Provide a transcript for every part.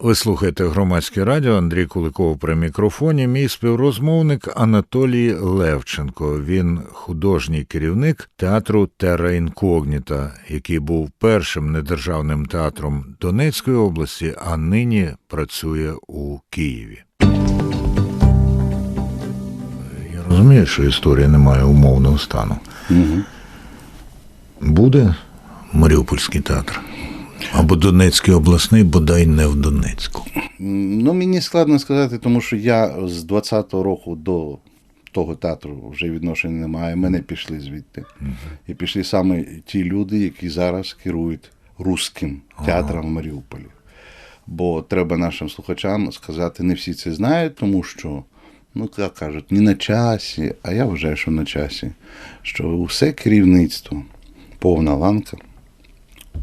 Ви слухаєте громадське радіо Андрій Куликов при мікрофоні. Мій співрозмовник Анатолій Левченко. Він художній керівник театру Терра Інкогніта, який був першим недержавним театром Донецької області, а нині працює у Києві. Я розумію, що історія не має умовного стану. Угу. Буде Маріупольський театр. Або Донецький обласний, бодай не в Донецьку. Ну, мені складно сказати, тому що я з 20-го року до того театру вже відношення немає. Мене пішли звідти. Угу. І пішли саме ті люди, які зараз керують руським театром в Маріуполі. Бо треба нашим слухачам сказати, не всі це знають, тому що, ну, як кажуть, не на часі, а я вважаю, що на часі, що усе керівництво, повна ланка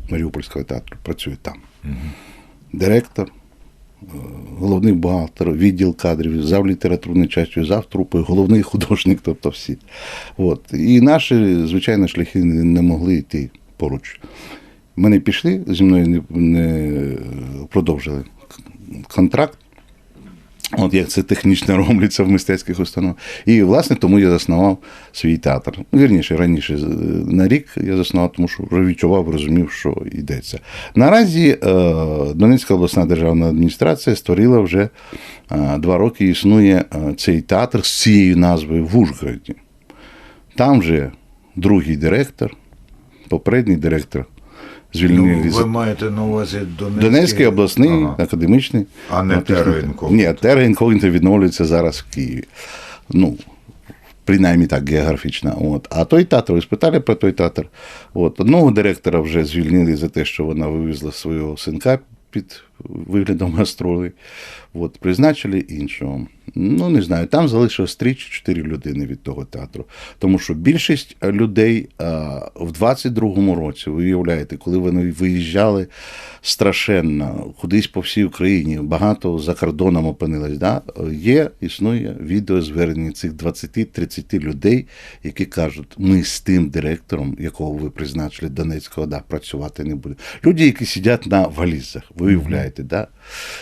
Маріупольського театру працює там. Угу. Директор, е, головний бухгалтер, відділ кадрів, зав літературної часті, зав трупи, головний художник, тобто всі. От. І наші, звичайно, шляхи не, не могли йти поруч. Мене пішли, зі мною не, не продовжили контракт. От як це технічно робиться в мистецьких установах. І, власне, тому я заснував свій театр. Вірніше, раніше на рік я заснував, тому що відчував, розумів, що йдеться. Наразі Донецька обласна державна адміністрація створила вже два роки існує цей театр з цією назвою в Ужгороді. Там вже другий директор, попередній директор звільнили. Ну, ви маєте на увазі Донецький, Донецький обласний, ага. академічний. А не Теренкогніта. Ні, Теренкогніта відновлюється зараз в Києві. Ну, принаймні так географічно. От. А той театр, ви спитали про той театр. От. Одного директора вже звільнили за те, що вона вивезла свого синка під виглядом гастролей. От, призначили іншого. Ну, не знаю, там залишилось 3 чи 4 людини від того театру. Тому що більшість людей а, в 22-му році, ви уявляєте, коли вони виїжджали страшенно, кудись по всій Україні, багато за кордоном опинилось, да? є, існує відеозвернення цих 20-30 людей, які кажуть, ми з тим директором, якого ви призначили Донецького, да, працювати не будемо. Люди, які сидять на валізах, ви уявляєте, да?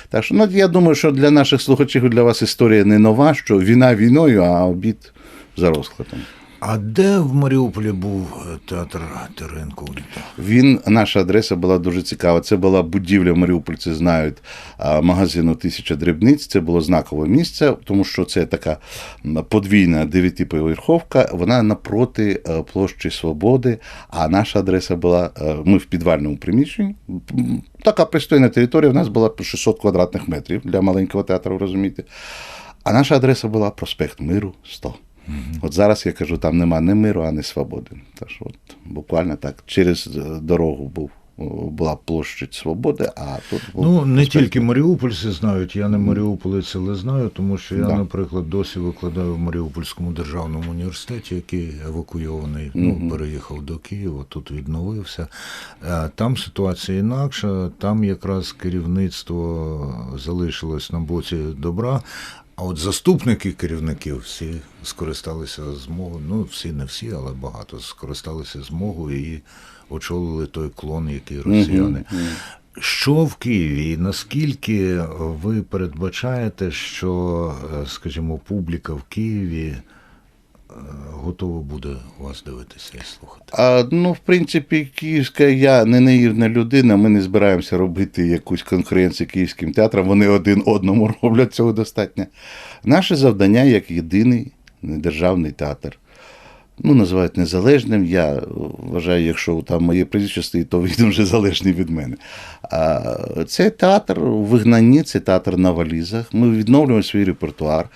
Так що ну, я думаю, що для наших слухачів, для вас історія не нова, що війна війною, а обід за розкладом. А де в Маріуполі був театр Теренко? Він, наша адреса була дуже цікава. Це була будівля в Маріупольці, знають магазину Тисяча дрібниць. Це було знакове місце, тому що це така подвійна дев'ятиповерховка, вона напроти площі Свободи. А наша адреса була, ми в підвальному приміщенні. Така пристойна територія, в нас була 600 квадратних метрів для маленького театру, розумієте. А наша адреса була проспект Миру 100. От зараз я кажу, там нема ні миру, а ні свободи. Тож от буквально так через дорогу був. Була площа Свободи, а тут був ну не тільки маріупольці знають. Я не маріуполець, але знаю, тому що я, да. наприклад, досі викладаю в Маріупольському державному університеті, який евакуйований, ну угу. переїхав до Києва, тут відновився. Там ситуація інакша. Там якраз керівництво залишилось на боці добра. А от заступники керівників всі скористалися змогою, ну всі не всі, але багато скористалися змогою і очолили той клон, який росіяни. Mm -hmm. Що в Києві? І наскільки ви передбачаєте, що, скажімо, публіка в Києві готова буде вас дивитися і слухати? А, Ну, в принципі, київська я не наївна людина. Ми не збираємося робити якусь конкуренцію київським театрам. Вони один одному роблять цього достатньо. Наше завдання як єдиний державний театр. Ну, називають незалежним. Я вважаю, якщо там моє прізвище стоїть, то він вже залежний від мене. А Це театр у вигнанні, це театр на валізах. Ми відновлюємо свій репертуар.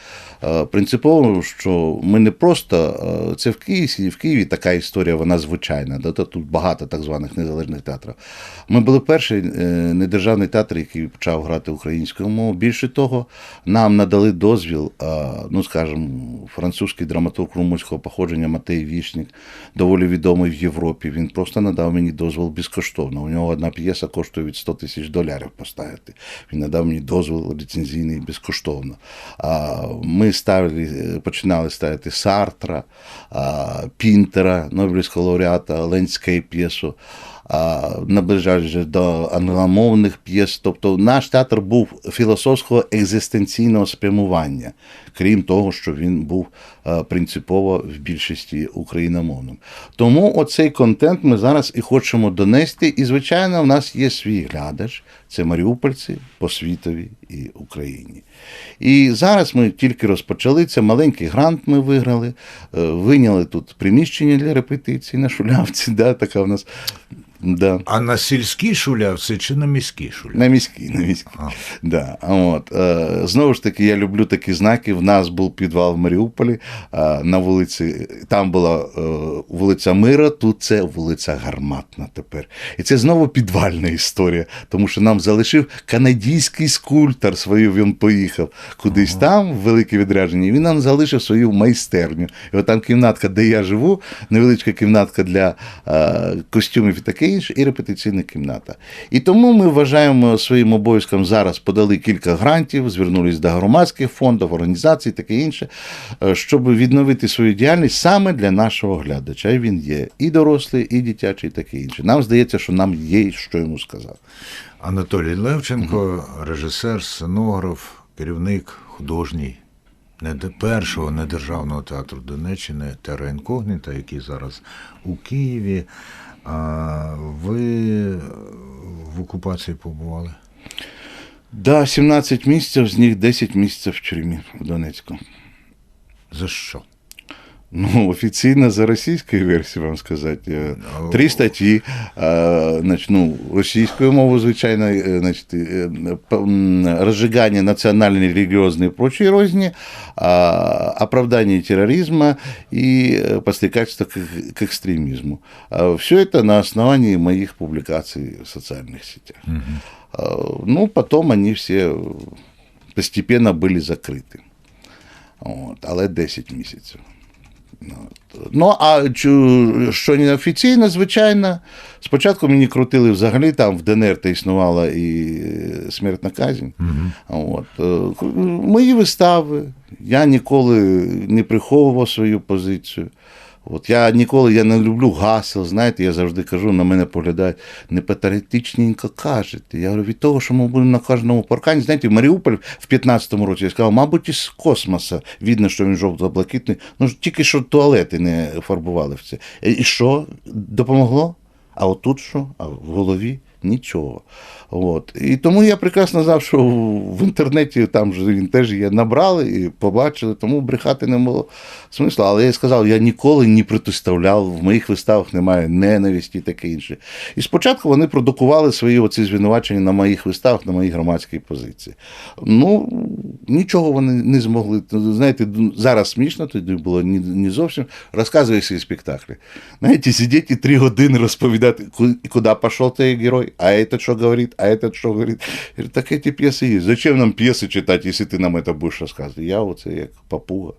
Принципово, що ми не просто це в Києві, в Києві така історія, вона звичайна. Тут багато так званих незалежних театрів. Ми були перший е, недержавний театр, який почав грати українською мовою. Більше того, нам надали дозвіл, ну скажімо, французький драматург румунського походження Матей Вішнік, доволі відомий в Європі. Він просто надав мені дозвіл безкоштовно. У нього одна п'єса коштує від 100 тисяч доларів поставити. Він надав мені дозвіл ліцензійний безкоштовно. Ми ставили, починали ставити Сартра, Пінтера, Нобелівського лауреата, Ленське п'єсу. наближаючи до англомовних п'єс. Тобто наш театр був філософського екзистенційного спрямування, крім того, що він був принципово в більшості україномовним. Тому оцей контент ми зараз і хочемо донести. І, звичайно, в нас є свій глядач, це маріупольці по світові і Україні. І зараз ми тільки розпочали. Це маленький грант ми виграли, е, виняли тут приміщення для репетицій на шулявці. Да, така в нас. Да. А на сільській шулявці чи на міській шулявці? На міській, на міській. Да. От. Е, знову ж таки, я люблю такі знаки. В нас був підвал в Маріуполі на вулиці. Там була е, вулиця Мира, тут це вулиця Гарматна тепер. І це знову підвальна історія, тому що нам залишив канадійський скульптор свою, він поїхав кудись там, в велике відрядження, і він нам залишив свою майстерню. І от там кімнатка, де я живу, невеличка кімнатка для е, костюмів і таке інше, і репетиційна кімната. І тому ми вважаємо своїм обов'язком зараз подали кілька грантів, звернулись до громадських фондів, організацій, таке інше, е, щоб відновити свою діяльність саме для нашого глядача. І він є і дорослий, і дитячий, і таке інше. Нам здається, що нам є що йому сказати. Анатолій Левченко, режисер, сценограф, керівник художній не першого недержавного театру Донеччини Тера Інкогніта, який зараз у Києві. А ви в окупації побували? Да, 17 місяців, з них 10 місяців в тюрмі в Донецьку. За що? Ну, офіційно за російською версією, вам сказати, е, Ну, три статті, е, значить, ну, російською мовою, звичайно, е, значить, е, п- м, розжигання національної, релігіозної і прочої розні, а, оправдание терроризма и э, подстрекательство к, к экстремизму. Все это на основании моих публикаций в социальных сетях. А, Ну, потом они все постепенно были закриті. От, але 10 місяців. Ну, а що неофіційно, звичайно, спочатку мені крутили взагалі, там в ДНР та існувала і е, смертна казнь. От. е, Мої вистави, я ніколи не приховував свою позицію. От я ніколи я не люблю гасел, знаєте, я завжди кажу, на мене поглядають, не патріотичненько кажете. Я говорю, від того, що ми будемо на кожному паркані. Знаєте, Маріуполь в 15-му році я сказав, мабуть, із космоса видно, що він жовто-блакитний. Ну тільки що туалети не фарбували в це. І що допомогло? А отут що? А в голові нічого. От. І тому я прекрасно знав, що в інтернеті там же він теж є, набрали і побачили, тому брехати не було смисла. Але я сказав, я ніколи не протиставляв, в моїх виставах немає ненависті і таке інше. І спочатку вони продукували свої оці звинувачення на моїх виставах, на моїй громадській позиції. Ну, нічого вони не змогли. Знаєте, зараз смішно, тоді було не зовсім. Розказує свої спектаклі. Знаєте, сидіти три години розповідати, ку- куди пішов цей герой, а этот що говорить, а этот що говорить. Я говорю, так эти п'єси є. Зачем нам п'єси читати, якщо ти нам це будеш розказувати? Я оце як папуга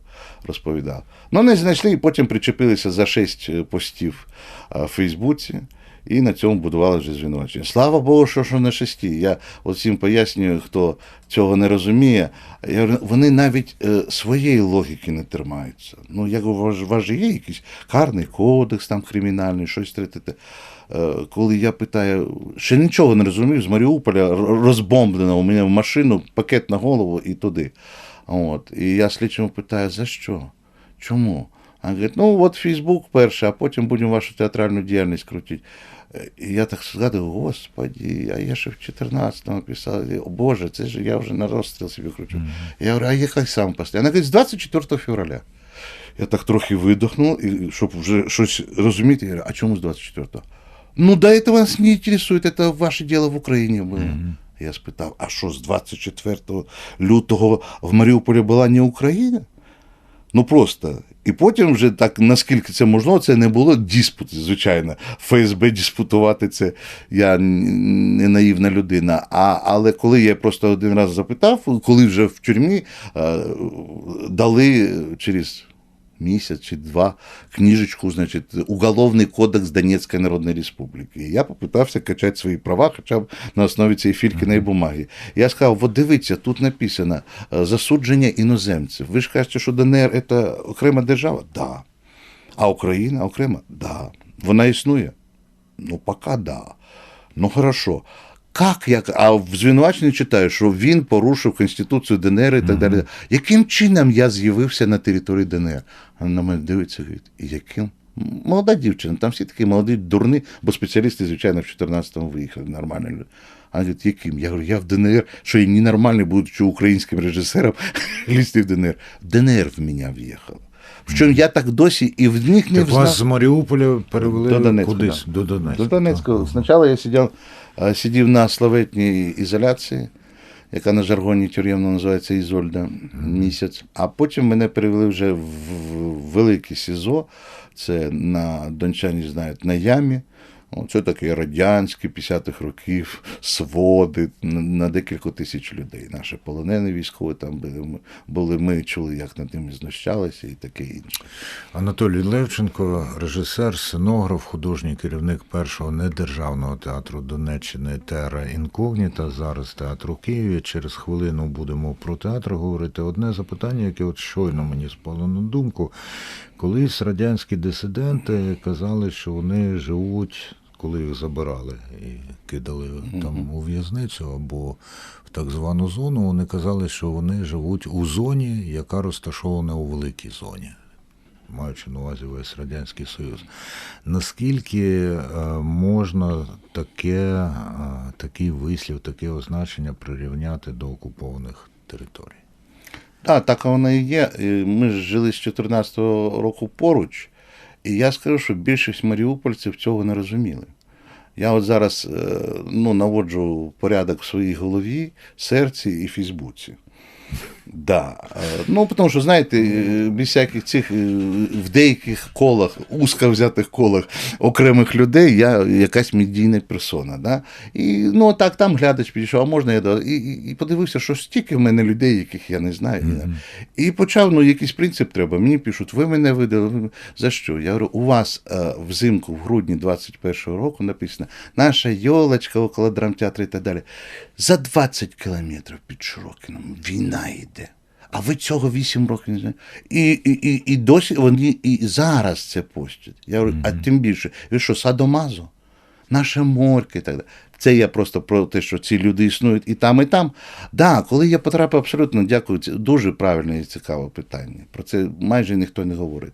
розповідав. Ну, не знайшли і потім причепилися за шість е, постів в Фейсбуці. І на цьому будували вже звинувачення. Слава Богу, що, що на шесті. Я всім пояснюю, хто цього не розуміє. Я говорю, вони навіть е, своєї логіки не тримаються. Ну, у вас, у вас же є якийсь карний кодекс, там кримінальний, щось третє. Е, коли я питаю, ще нічого не розумів, з Маріуполя розбомблено у мене в машину, пакет на голову і туди. От. І я слідчому питаю, за що? Чому? А він говорить, ну от Фейсбук перше, а потім будемо вашу театральну діяльність крутити. Е, І я так згадую, господі, а я ще в 14-му писав, о Боже, це ж я вже на розстріл собі кручу. Я говорю, а я як сам поставив? Вона говорить, з 24 февраля. Я так трохи видохнув, і щоб вже щось розуміти, я говорю, а чому з 24-го? Ну, до этого нас не интересует, это ваше дело в Україні було. Я спитав, а що з 24 лютого в Маріуполі була не Україна? Ну просто. І потім вже так, наскільки це можливо, це не було диспут, звичайно. ФСБ диспутувати це я не наївна людина. А, але коли я просто один раз запитав, коли вже в тюрмі дали через місяць чи два книжечку, значить, Уголовний кодекс Донецької Народної Республіки. І я попитався качати свої права, хоча б на основі цієї фількіної бумаги. Я сказав: от дивіться, тут написано е, засудження іноземців. Ви ж кажете, що ДНР це окрема держава? Да. А Україна окрема? Да. Вона існує. Ну, пока да. Ну, хорошо. Как як? А в звинуваченні читаю, що він порушив Конституцію ДНР і так далі. Яким чином я з'явився на території ДНР? Вона на мене дивиться, говорить, яким? Молода дівчина, там всі такі молоді, дурні, бо спеціалісти, звичайно, в 14-му виїхали, нормальні люди. А говорить, яким? Я говорю, я в ДНР, що я ненормальний, будучи українським режисером, лізти в ДНР. ДНР в мене в'їхав. Причому я так досі і в них не Так взнав. вас з Маріуполя перевели До Донецька, кудись? да. До Донецька. До Донецька. Спочатку я сидів, сидів на славетній ізоляції, яка на жаргоні тюремно називається Ізольда місяць. А потім мене перевели вже в велике СІЗО. Це на Дончані знають на ямі. Це таке радянське 50-х років, своди на, декілька тисяч людей. Наші полонені військові там були. Ми чули, як над ними знущалися і таке інше. Анатолій Левченко, режисер, сценограф, художній керівник першого недержавного театру Донеччини Тера Інкогніта. Зараз театр у Києві. Через хвилину будемо про театр говорити. Одне запитання, яке от щойно мені спало на думку. Колись радянські дисиденти казали, що вони живуть, коли їх забирали і кидали там у в'язницю або в так звану зону. Вони казали, що вони живуть у зоні, яка розташована у великій зоні маючи на увазі весь Радянський Союз. Наскільки е, можна таке, е, такий вислів, таке означення прирівняти до окупованих територій? Так, так воно і є. Ми ж жили з 2014 року поруч, і я скажу, що більшість маріупольців цього не розуміли. Я от зараз е, ну, наводжу порядок в своїй голові, серці і Фейсбуці. Да. Е, Ну, тому що, знаєте, е, без всяких цих е, в деяких колах, узко взятих колах окремих людей я якась медійна персона. Да? І ну, так там глядач підійшов, а можна я. І, і, подивився, що стільки в мене людей, яких я не знаю. Mm-hmm. І почав, ну, якийсь принцип треба. Мені пишуть, ви мене видали. ви- За що? Я говорю, у вас е, взимку, в грудні 21-го року написано наша йолочка около драмтеатру і так далі. За 20 кілометрів під Широкином війна йде. А ви цього 8 років не знаєте. І, і, і, і досі вони і зараз це постять. Я говорю, а тим більше, ви що, садомазо? Наша морка і так далі. Це я просто про те, що ці люди існують і там, і там. Да, коли я потрапив, абсолютно дякую, це дуже правильне і цікаве питання. Про це майже ніхто не говорить.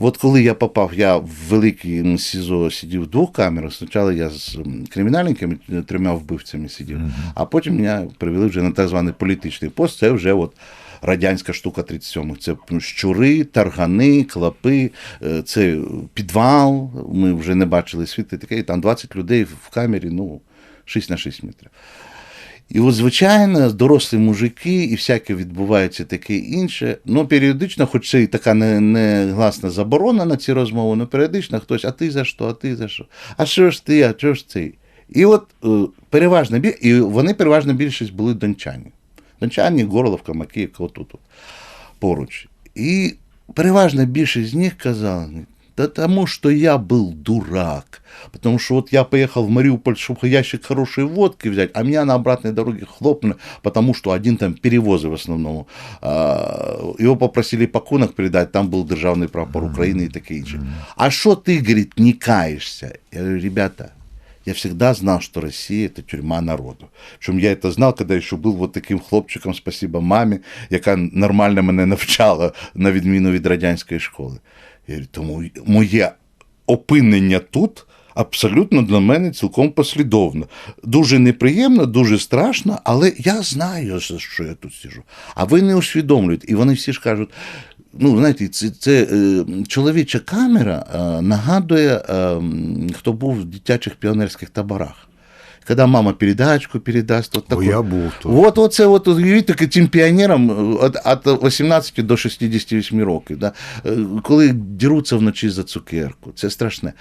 От коли я попав, я в великий СІЗО сидів в двох камерах. Спочатку я з кримінальниками, трьома вбивцями сидів, а потім мене привели вже на так званий політичний пост. Це вже от радянська штука 37-х. Це щури, таргани, клапи, е, це підвал. Ми вже не бачили світу і таке. І там 20 людей в камері, ну, 6 на 6 метрів. І от, звичайно, дорослі мужики і всяке відбувається таке інше. Ну, періодично, хоч це і така не- негласна заборона на ці розмови, але періодично хтось, а ти за що, а ти за що? А що ж ти, а що ж ти? І от е, переважна біль... і вони переважна більшість були дончані. Дончані, Горловка, Макіївка, отут от, поруч. І переважна більшість з них казала, да тому что я был дурак. Потому что вот я поехал в Мариуполь, чтобы ящик хорошей водки взять, а меня на обратной дороге хлопнули, потому что один там перевозы в основном. а, Его попросили пакунок передать, там был державный прапор України и такие инше. А что ты, говорит, не каешься? Я говорю, ребята, я всегда знал, что Россия – это тюрьма народу. Причем я это знал, когда еще был вот таким хлопчиком, спасибо мамі, яка нормально мене навчала, на відміну від радянської школи. Я говорю, тому моє опинення тут абсолютно для мене цілком послідовно. Дуже неприємно, дуже страшно, але я знаю, за що я тут сижу. А ви не усвідомлюєте. І вони всі ж кажуть, ну, знаєте, це, це е, чоловіча камера е, нагадує, е, хто був в дитячих піонерських таборах. Коли мама передачку передасть, от О, таке. я був тут. Вот, оце от, уявіть, таки цим піонерам від, від 18 до 68 років, да, коли діруться вночі за цукерку, це страшне.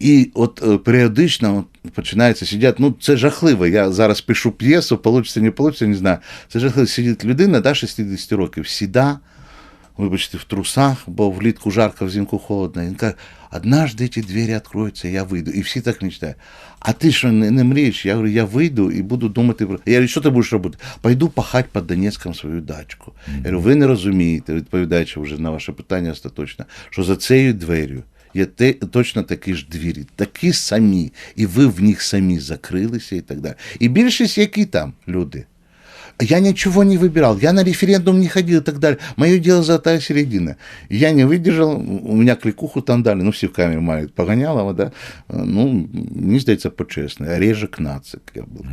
І от періодично от, починається сидять, ну це жахливо. Я зараз пишу п'єсу, получиться, не получиться, не знаю. Це жахливо. Сидить людина, да, 60 років, сіда, вибачте, в трусах, бо влітку жарко, взимку холодно. Він каже, однажды эти двері відкроються, я вийду. І всі так мечтають. А ти що не, не мрієш? Я говорю, я вийду і буду думати про. Я говорю, що ти будеш робити? Пойду пахати під Донецьком свою дачку. Я говорю, ви не розумієте, відповідаючи вже на ваше питання остаточно, що за цією дверю є те, точно такі ж двері, такі самі, і ви в них самі закрилися і так далі. І більшість, які там люди. Я ничего не выбирал, я на референдум не ходил и так далее. Мое дело золотая середина. Я не выдержал, у меня кликуху там дали, ну, всі в камері мають Погонялова, да? ну, мені здається, почесно. Режик нацик я був.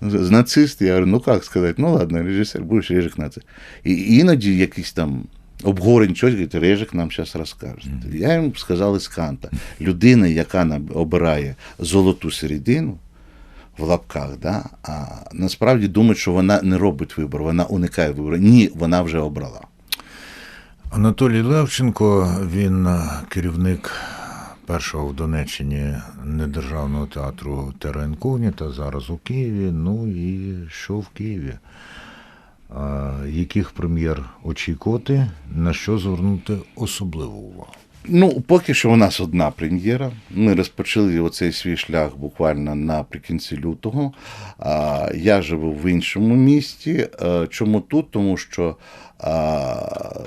З нацист, я говорю, ну як сказати, ну ладно, режисер, будеш режик нацик. І іноді якісь там обговорень щось, говорить, Режик нам зараз розкаже. Я їм сказав із Канта, людина, яка нам обирає золоту середину, в лапках, да? а насправді думає, що вона не робить вибор, вона уникає вибору. Ні, вона вже обрала. Анатолій Левченко, він е, керівник першого в Донеччині недержавного театру Тера Інкогніта, зараз у Києві. Ну і що в Києві? А, яких прем'єр очікувати, на що звернути особливу увагу? Ну, поки що у нас одна прем'єра. Ми розпочали оцей свій шлях буквально наприкінці лютого. Я живу в іншому місті. Чому тут? Тому що,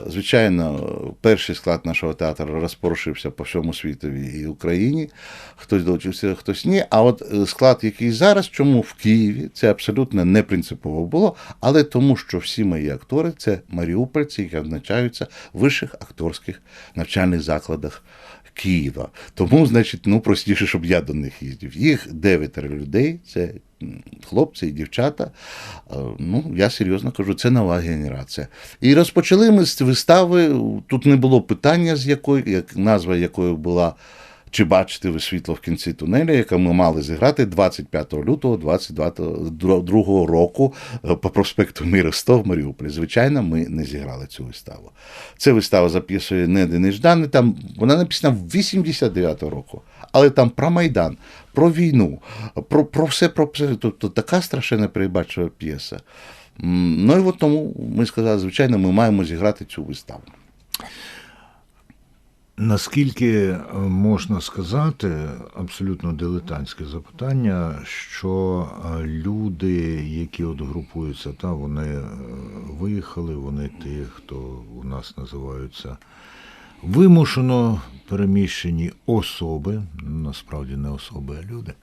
звичайно, перший склад нашого театру розпорушився по всьому світові і Україні. Хтось долучився, хтось ні. А от е, склад, який зараз, чому в Києві, це абсолютно не принципово було, але тому, що всі мої актори це маріупольці, які означаються в вищих акторських навчальних закладах. Києва. Тому, значить, ну простіше, щоб я до них їздив. Їх дев'ятеро людей, це хлопці і дівчата. Е, Ну, я серйозно кажу, це нова генерація. І розпочали ми з вистави. Тут не було питання, з якої, як назва якої була. Чи бачите ви світло в кінці тунелю, яке ми мали зіграти 25 лютого 2022 року е, по проспекту Мира 100 в Маріуполі? Звичайно, ми не зіграли цю виставу. Це вистава записує не Денис Ждан, там вона написана в 89 року, але там про Майдан, про війну, про, про все, про все. Тобто така страшенно передбачива п'єса. Ну і от тому ми сказали, звичайно, ми маємо зіграти цю виставу. Наскільки е, можна сказати, абсолютно дилетантське запитання, що е, люди, які от групуються, та вони е, виїхали, вони ті, хто у нас називаються вимушено переміщені особи, насправді не особи, а люди.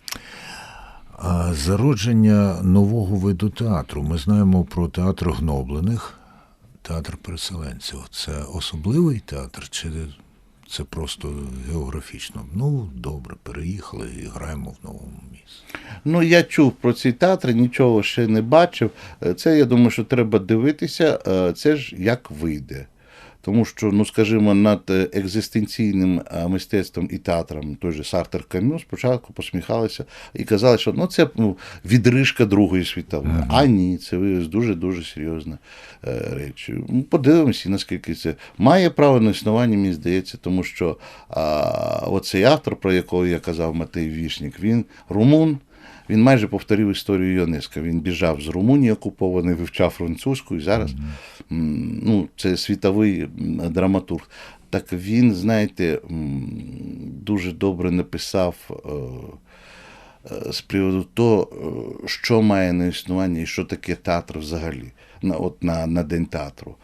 Зародження нового виду театру. Ми знаємо про театр гноблених, театр переселенців. Це особливий театр, чи це просто географічно? Ну, добре, переїхали і граємо в новому місці. Ну, я чув про ці театри, нічого ще не бачив. Е, Це, я думаю, що треба дивитися. Е, Це ж як вийде. Тому що, ну скажімо, над е, екзистенційним е, мистецтвом і театром той же Сартер Кам'ю спочатку посміхалися і казали, що ну, це ну, відрижка Другої світової. А ні, це виявилось дуже-дуже серйозна е, реч. Ну, Подивимося, наскільки це має право на існування, мені здається, тому що а, оцей автор, про якого я казав Матей Вішнік, він румун. Він майже повторив історію Йонеска. Він біжав з Румунії окупований, вивчав французьку і зараз ну, це світовий драматург. Так він, знаєте, дуже добре написав е, е, з приводу того, е, що має на існування і що таке театр взагалі, на, от на, на День театру.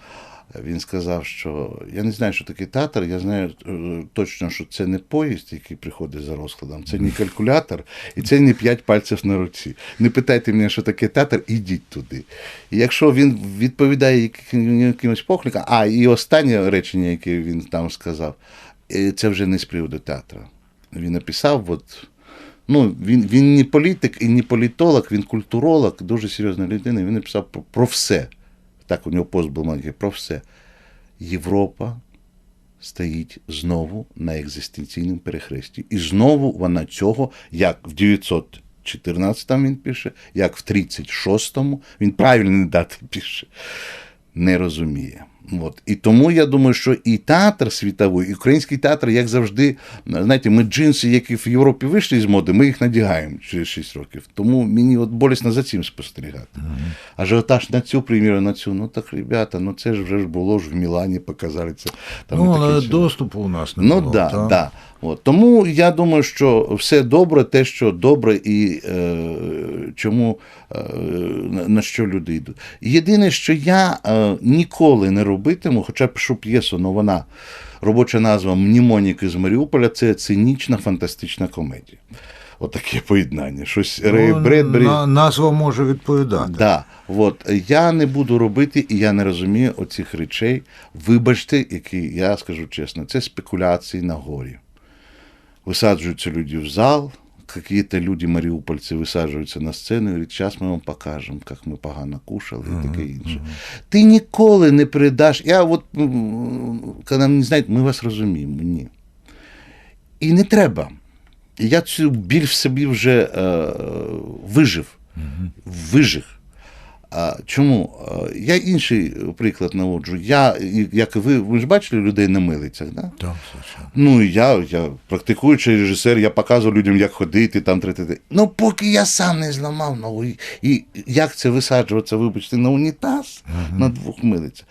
Він сказав, що я не знаю, що таке театр, я знаю е, точно, що це не поїзд, який приходить за розкладом, це не калькулятор і це не п'ять пальців на руці. Не питайте мене, що таке театр, ідіть туди. І якщо він відповідає якимось покликам, а і останнє речення, яке він там сказав, е, це вже не з приводу театру. Він написав, от, ну, він, він не політик і не політолог, він культуролог, дуже серйозна людина. Він написав про, про все. Так, у нього пост був маленький, про все. Європа стоїть знову на екзистенційному перехресті. І знову вона цього, як в 914-му він пише, як в 36-му, він правильні дати пише, не розуміє. От. І тому я думаю, що і театр світовий, і український театр, як завжди, знаєте, ми джинси, які в Європі вийшли з моди, ми їх надягаємо через 6 років. Тому мені от болісно за цим спостерігати. Ажіотаж на цю прем'єру, на цю. Ну так, ребята, ну це ж вже ж було ж в Мілані, показали це. Там ну, але доступу у нас не Ну було. да, та? да. От. Тому я думаю, що все добре, те, що добре, і е, чому е, на, на що люди йдуть. Єдине, що я е, ніколи не робитиму, хоча пишу п'єсу, але вона робоча назва Мнімоніки з Маріуполя це цинічна фантастична комедія. Отаке поєднання. Щось Рей Ну, Бредбері. на- назва може відповідати. Да, от я не буду робити, і я не розумію оцих речей. Вибачте, які я скажу чесно, це спекуляції на горі. Висаджуються люди в зал, какие-то люди, маріупольці, висаджуються на сцену і говорять, зараз ми вам покажемо, як ми погано кушали і таке інше. Ти ніколи не передаш. Я от, коли не знають, ми вас розуміємо. Ні. І не треба. Я цю біль в собі вже е, вижив. Вижив. А, чому? Я інший приклад наводжу. Я, як і ви, ви ж бачили людей на милицях, да? Так, звичайно. Ну, я, я практикуючий режисер, я показую людям, як ходити, там третити. Ну, поки я сам не зламав ногу. І, і як це висаджуватися, вибачте, на унітаз на двох милицях.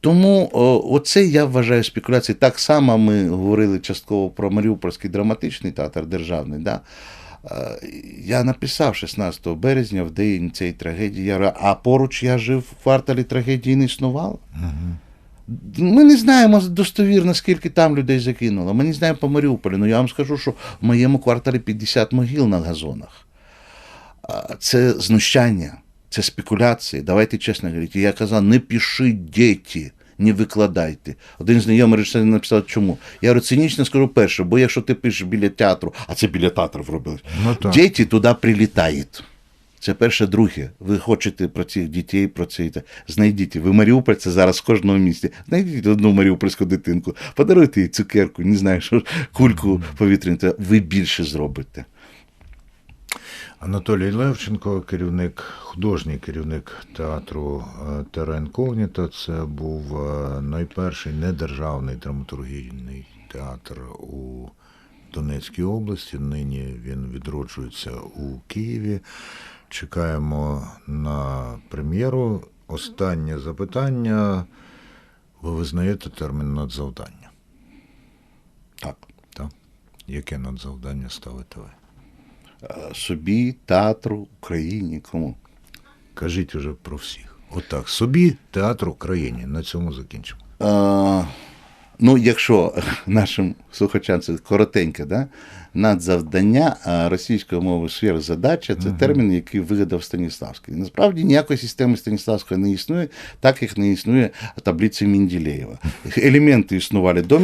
Тому о, оце я вважаю спекуляцією. Так само ми говорили частково про Маріупольський драматичний театр державний. Да? Я написав 16 березня в день цієї трагедії. А поруч я жив в кварталі трагедії не існувало. Ми не знаємо достовірно, скільки там людей закинуло. Ми не знаємо по Маріуполі. Ну я вам скажу, що в моєму кварталі 50 могил на газонах. Це знущання, це спекуляції. Давайте чесно говорити. Я казав, не пишіть діти, не викладайте. Один знайомий режисер написав, чому. Я говорю, цинічно скажу перше, бо якщо ти пишеш біля театру, а це біля театру робили, Ну, діти туди прилітають. Це перше, друге. Ви хочете про цих дітей, про це. Знайдіть. Ви маріупольці зараз в кожному місті. Знайдіть одну маріупольську дитинку, подаруйте їй цукерку, не знаю, що кульку повітряну. Ви більше зробите. Анатолій Левченко, керівник, художній керівник театру е, Тера Інкогніта. Це був е, найперший недержавний драматургійний театр у Донецькій області. Нині він відроджується у Києві. Чекаємо на прем'єру. Останнє запитання. Ви визнаєте термін надзавдання? Так. Так? Яке надзавдання ставите ви? Е, Собі, театру, Україні, кому? Кажіть уже про всіх. Отак, собі, театру, Україні. На цьому закінчимо. А, ну, якщо нашим слухачам це коротеньке, да? Надзавдання а російською мовою сверхзадача це термін, який вигадав Станіславський. Насправді ніякої системи Станіславського не існує, так як не існує таблиці Менділеєва. Елементи існували до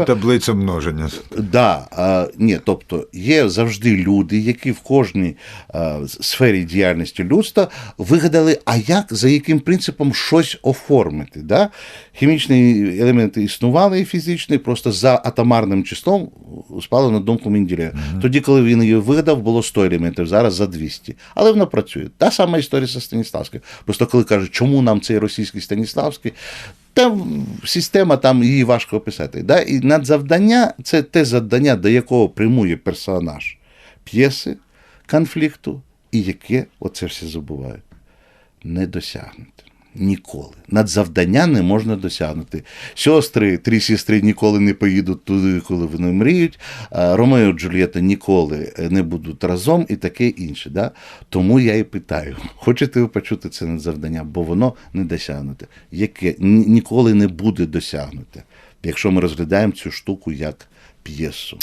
Є таблиця множення. Да, а, ні, тобто є завжди люди, які в кожній а, сфері діяльності людства вигадали, а як за яким принципом щось оформити. Да? Хімічні елементи існували і фізичні, просто за атомарним числом спали на думку Менділеєва. Тоді, коли він її вигадав, було 100 елементів, зараз за 200. Але воно працює. Та сама історія зі Станіславським. Просто коли кажуть, чому нам цей російський Станіславський, там система, там її важко описати. Да? І надзавдання це те завдання, до якого прямує персонаж п'єси, конфлікту, і яке, оце всі забувають, не досягнути. Ніколи. Надзавдання не можна досягнути. Сестри, три сестри ніколи не поїдуть туди, коли вони мріють. Ромео Джульєта ніколи не будуть разом і таке інше. Да? Тому я і питаю: хочете ви почути це надзавдання, бо воно не досягнуте. Яке ніколи не буде досягнуте, якщо ми розглядаємо цю штуку як п'єсу.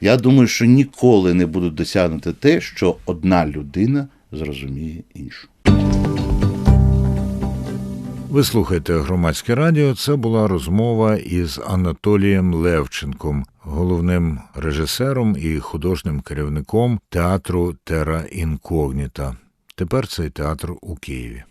Я думаю, що ніколи не буде досягнути те, що одна людина зрозуміє іншу. Ви слухаєте громадське радіо. Це була розмова із Анатолієм Левченком, головним режисером і художнім керівником театру Тера Інкогніта. Тепер цей театр у Києві.